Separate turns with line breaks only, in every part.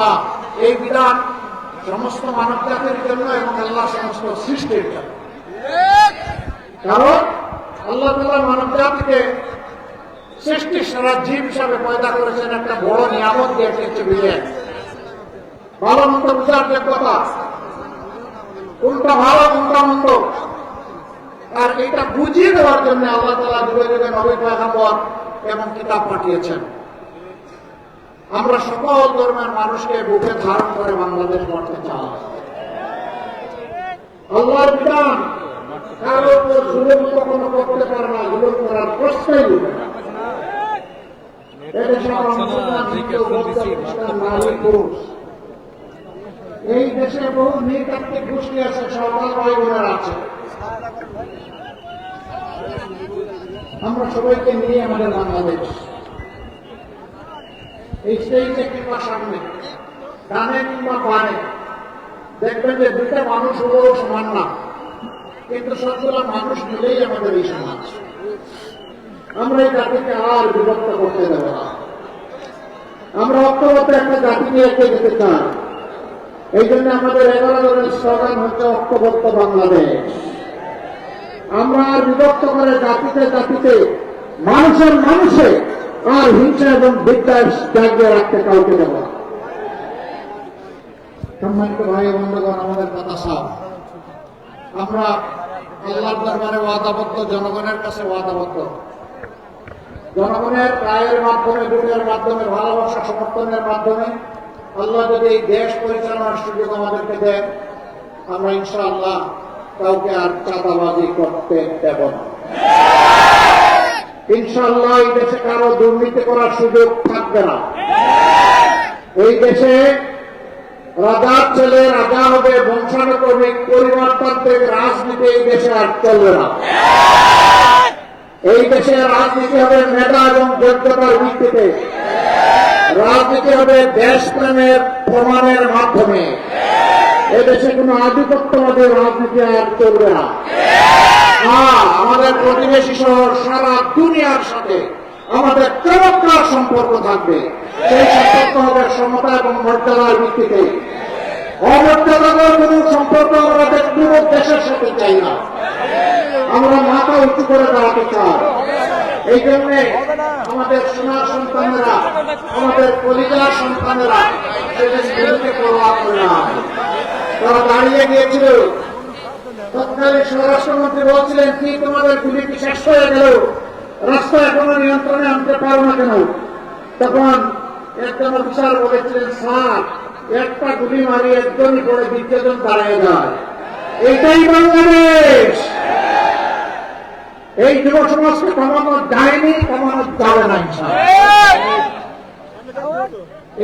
না এই বিধান সমস্ত মানব জাতির জন্য এবং আল্লাহ সমস্ত সৃষ্টির কারণ আল্লাহ তালা মানব জাতিকে সৃষ্টি সারা জীব হিসাবে পয়দা করেছেন, একটা বড় নিয়ামত দিয়েছে হচ্ছে ভালো মন্দ বুঝার যোগ্যতা কোনটা ভালো কোনটা মন্দ। আর এটা বুঝিয়ে দেওয়ার জন্য আল্লাহ তালা যুগে যুগে নবী এবং কিতাব পাঠিয়েছেন। আমরা সকল ধর্মের মানুষকে বুকে ধারণ করে বাংলাদেশ গড়তে চাই। আল্লাহর কখনো করতে পারে না, জুলুম করার প্রশ্নই। এই দেশে বহু নৃতাত্ত্বিক গোষ্ঠী আছে, সরকার ভাই বোনেরা আছে। আমরা সবাইকে নিয়ে আমাদের বাংলাদেশ। দেখবেন যে মানুষ সমান না। কিন্তু মানুষ মিলেই আমাদের এই সমাজ। আমরা এই জাতিকে আর বিভক্ত করতে দেব না। আমরা একটা জাতি নিয়ে এগিয়ে যেতে চাই। এই জন্য আমাদের এগারো জনের স্লোগান হচ্ছে ঐক্যবদ্ধ বাংলাদেশ। আমরা বিভক্ত করে জাতিতে জাতিতে, মানুষের মানুষে আর হিংসা এবং বিদ্যাস জাগিয়ে রাখতে কাউকে দেব সম্মানিত ভাই বন্ধুগণ, আমাদের কথা সব আমরা আল্লাহর দরবারে ওয়াদাবদ্ধ, জনগণের কাছে ওয়াদাবদ্ধ। জনগণের রায়ের মাধ্যমে দুটের মাধ্যমে, ভালোবাসা সমর্থনের মাধ্যমে আল্লাহ যদি এই দেশ পরিচালনার সুযোগ আমাদেরকে দেন, আমরা ইনশাআল্লাহ কাউকে আর চাঁদাবাজি করতে দেব না। ইনশাআল্লাহ এই দেশে কারও দুর্নীতি করার সুযোগ থাকবে না। এই দেশে রাজার ছেলে, রাজা হবে, বংশানুক্রমিক, পরিবারতান্ত্রিক রাজনীতি এই দেশে আর চলবে না। এই দেশে রাজনীতি হবে মেধা এবং যোগ্যতার ভিত্তিতে। রাজনীতি হবে দেশপ্রেমের প্রমাণের মাধ্যমে। এদেশে কোনো আধিপত্যবাদী রাজনীতি আর চলবে না। প্রতিবেশী সহ সারা দুনিয়ার সাথে আমাদের চমৎকার সম্পর্ক থাকবে। সেই সম্পর্ক হবে সমতা এবং মর্যাদার ভিত্তিতে। অমর্যাদার কোন সম্পর্ক আমাদের কোন দেশের সাথে চাই না। আমরা মাথা উঁচু করে দাঁড়াতে চাই। এই জন্য আমাদের সোনার সন্তানেরা, আমাদের পরিবার সন্তানেরা সেটা বিরুদ্ধে প্রভাব করে না তারা দাঁড়িয়ে গিয়েছিল। তৎকালীন স্বরাষ্ট্রমন্ত্রী বলছিলেন, কি তোমাদের গুলি কি শেষ হয়ে গেল রাস্তা এখনও নিয়ন্ত্রণে আনতে পারো না কেন? তখন একজন অফিসার বলেছিলেন, স্যার, একটা গুলি মারি একজনই পরে দ্বিতীয় জন দাঁড়িয়ে যায়। এটাই বাংলাদেশ! এই যুব সমাজকে কমানো যায়নি, কমানো যাবে না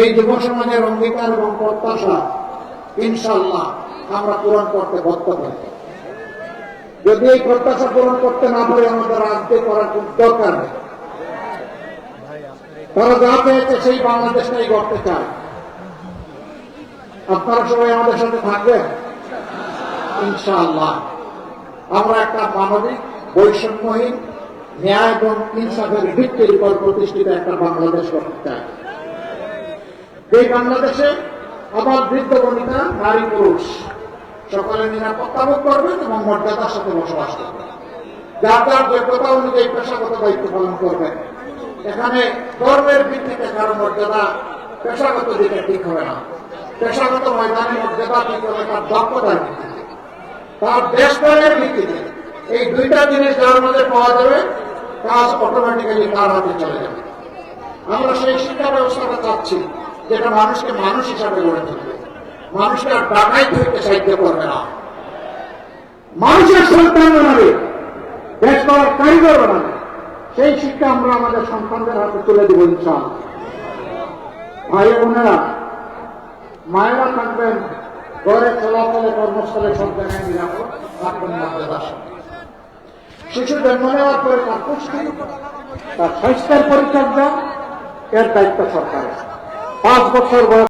এই যুব সমাজের অঙ্গীকার এবং প্রত্যাশা ইনশাল্লাহ আমরা পূরণ করতে বদ্ধ থাকি যদি এই প্রত্যাশা পূরণ করতে না পারে, আমাদের রাজনীতি করার খুব দরকার তারা যা পেয়েছে সেই বাংলাদেশটাই করতে চায়। আপনারা সবাই আমাদের সাথে থাকবেন? ইনশাআল্লাহ। আমরা একটা মানবিক, বৈষম্যহীন, ন্যায় এবং ইনসাফের ভিত্তির উপর প্রতিষ্ঠিত একটা বাংলাদেশ করতে চাই। এই বাংলাদেশে আবার বৃদ্ধ বনিতা, নারী পুরুষ। সকলে নিরাপত্তা বোধ করবেন এবং মর্যাদার সাথে বসবাস করবেন যার যার যোগ্যতা অনুযায়ী পেশাগত দায়িত্ব পালন করবেন এখানে ধর্মের ভিত্তিতে কারও মর্যাদা পেশাগত দিকে ঠিক হবে না। পেশাগত ময়দানে মর্যাদা ঠিক হবে তার দক্ষতার ভিত্তিতে। তার দেশপ্রেমের ভিত্তিতে এই দুইটা জিনিস যার মধ্যে পাওয়া যাবে, কাজ অটোমেটিক্যালি তার হাতে চলে যাবে। আমরা সেই শিক্ষা ব্যবস্থাটা চাচ্ছি, যেটা মানুষকে মানুষ হিসাবে গড়ে তুলবে। মানুষকে আর ডাকাই ধরতে সাহায্য করবে না। মানুষের সন্তান বানাবে দেশ করার কারিগর বানাবে। সেই শিক্ষা আমরা আমাদের সন্তানদের হাতে তুলে দেবো ইনশাল ভাই বোনেরা, মায়েরা থাকবেন, ঘরে চলাচলে কর্মস্থলে সব জায়গায় নিরাপদ থাকবেন সাথে শিশু জন্ম নেওয়ার পরে তার পুষ্টি, তার স্বাস্থ্যের পরিচর্যা, এর দায়িত্ব সরকারের। পাঁচ বছর বয়স